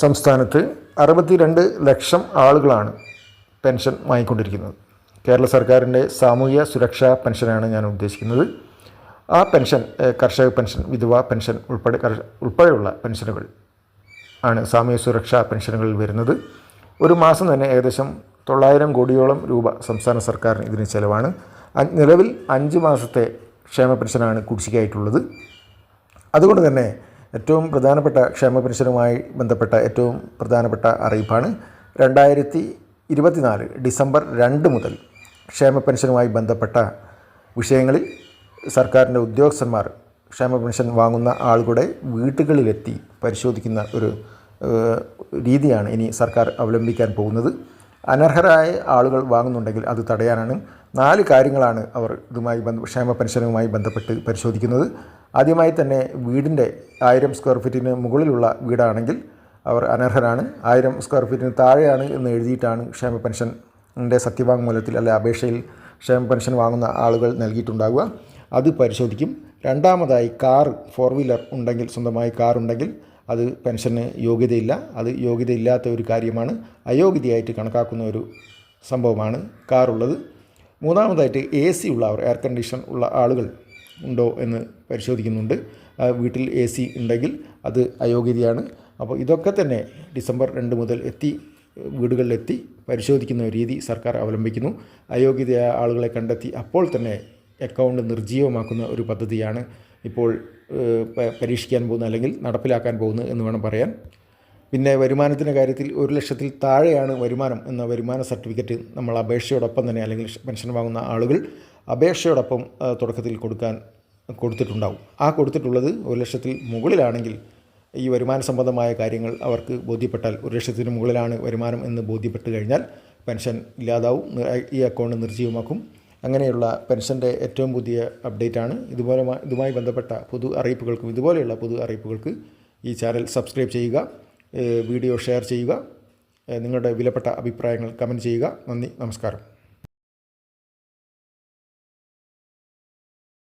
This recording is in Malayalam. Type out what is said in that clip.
സംസ്ഥാനത്ത് അറുപത്തിരണ്ട് ലക്ഷം ആളുകളാണ് പെൻഷൻ വാങ്ങിക്കൊണ്ടിരിക്കുന്നത്. കേരള സർക്കാരിന്റെ സാമൂഹ്യ സുരക്ഷാ പെൻഷനാണ് ഞാൻ ഉദ്ദേശിക്കുന്നത്. ആ പെൻഷൻ കർഷക പെൻഷൻ വിധവ പെൻഷൻ ഉൾപ്പെടെ ഉൾപ്പെടെയുള്ള പെൻഷനുകൾ ആണ് സാമൂഹ്യ സുരക്ഷാ പെൻഷനുകളിൽ വരുന്നത്. ഒരു മാസം തന്നെ ഏകദേശം തൊള്ളായിരം കോടിയോളം രൂപ സംസ്ഥാന സർക്കാരിന് ഇതിന് ചിലവാണ്. നിലവിൽ അഞ്ച് മാസത്തെ ക്ഷേമ പെൻഷനാണ് കുടിശ്ശികയായിട്ടുള്ളത്. അതുകൊണ്ട് തന്നെ ഏറ്റവും പ്രധാനപ്പെട്ട ക്ഷേമ പെൻഷനുമായി ബന്ധപ്പെട്ട ഏറ്റവും പ്രധാനപ്പെട്ട അറിയിപ്പാണ്. രണ്ടായിരത്തി ഇരുപത്തിനാല് ഡിസംബർ രണ്ട് മുതൽ ക്ഷേമ പെൻഷനുമായി ബന്ധപ്പെട്ട വിഷയങ്ങളിൽ സർക്കാരിന്റെ ഉദ്യോഗസ്ഥന്മാർ ക്ഷേമ പെൻഷൻ വാങ്ങുന്ന ആളുകളുടെ വീടുകളിലെത്തി പരിശോധിക്കുന്ന ഒരു രീതിയാണ് ഇനി സർക്കാർ അവലംബിക്കാൻ പോകുന്നത്. അനർഹരായ ആളുകൾ വാങ്ങുന്നുണ്ടെങ്കിൽ അത് തടയാനാണ് നാല് കാര്യങ്ങളാണ് അവർ ഇതുമായി ബന്ധ ക്ഷേമ പെൻഷനുമായി ബന്ധപ്പെട്ട് പരിശോധിക്കുന്നത്. ആദ്യമായി തന്നെ വീടിന്റെ ആയിരം സ്ക്വയർ ഫീറ്റിന് മുകളിലുള്ള വീടാണെങ്കിൽ അവർ അനർഹരാണ്. ആയിരം സ്ക്വയർ ഫീറ്റിന് താഴെയാണ് എന്ന് എഴുതിയിട്ടാണ് ക്ഷേമ പെൻഷന്റെ സത്യവാങ്മൂലത്തിൽ അല്ലെ അപേക്ഷയിൽ ക്ഷേമ പെൻഷൻ വാങ്ങുന്ന ആളുകൾ നൽകിയിട്ടുണ്ടാവുക. അത് പരിശോധിക്കും. രണ്ടാമതായി കാർ ഫോർ വീലർ ഉണ്ടെങ്കിൽ സ്വന്തമായി കാർ ഉണ്ടെങ്കിൽ അത് പെൻഷന് യോഗ്യതയില്ല. അത് യോഗ്യതയില്ലാത്ത ഒരു കാര്യമാണ്. അയോഗ്യതയായിട്ട് കണക്കാക്കുന്ന ഒരു സംഭവമാണ് കാറുള്ളത്. മൂന്നാമതായിട്ട് എ സി ഉള്ളവർ എയർ കണ്ടീഷൻ ഉള്ള ആളുകൾ ഉണ്ടോ എന്ന് പരിശോധിക്കുന്നുണ്ട്. വീട്ടിൽ എ സി ഉണ്ടെങ്കിൽ അത് അയോഗ്യതയാണ്. അപ്പോൾ ഇതൊക്കെ തന്നെ ഡിസംബർ രണ്ട് മുതൽ എത്തി വീടുകളിലെത്തി പരിശോധിക്കുന്ന രീതി സർക്കാർ അവലംബിക്കുന്നു. അയോഗ്യതയായ ആളുകളെ കണ്ടെത്തി അപ്പോൾ തന്നെ അക്കൗണ്ട് നിർജീവമാക്കുന്ന ഒരു പദ്ധതിയാണ് ഇപ്പോൾ പരീക്ഷിക്കാൻ പോകുന്നത് അല്ലെങ്കിൽ നടപ്പിലാക്കാൻ പോകുന്നത് എന്ന് വേണം പറയാൻ. പിന്നെ വരുമാനത്തിന്റെ കാര്യത്തിൽ ഒരു ലക്ഷത്തിൽ താഴെയാണ് വരുമാനം എന്ന വരുമാന സർട്ടിഫിക്കറ്റ് നമ്മൾ അപേക്ഷയോടൊപ്പം തന്നെ അല്ലെങ്കിൽ പെൻഷൻ വാങ്ങുന്ന ആളുകൾ അപേക്ഷയോടൊപ്പം തുടക്കത്തിൽ കൊടുക്കാൻ കൊടുത്തിട്ടുണ്ടാവും. ആ കൊടുത്തിട്ടുള്ളത് ഒരു ലക്ഷത്തിൽ മുകളിലാണെങ്കിൽ ഈ വരുമാന സംബന്ധമായ കാര്യങ്ങൾ അവർക്ക് ബോധ്യപ്പെട്ടാൽ ഒരു ലക്ഷത്തിന് മുകളിലാണ് വരുമാനം എന്ന് ബോധ്യപ്പെട്ട് കഴിഞ്ഞാൽ പെൻഷൻ ഇല്ലാതാവും ഈ അക്കൗണ്ട് നിർജീവമാക്കും. അങ്ങനെയുള്ള പെൻഷന്റെ ഏറ്റവും പുതിയ അപ്ഡേറ്റാണ് ഇതുപോലെ ഇതുമായി ബന്ധപ്പെട്ട പൊതു അറിയിപ്പുകൾക്കും ഇതുപോലെയുള്ള പൊതു അറിയിപ്പുകൾക്ക് ഈ ചാനൽ സബ്സ്ക്രൈബ് ചെയ്യുക. വീഡിയോ ഷെയർ ചെയ്യുക. നിങ്ങളുടെ വിലപ്പെട്ട അഭിപ്രായങ്ങൾ കമന്റ് ചെയ്യുക. നന്ദി നമസ്കാരം.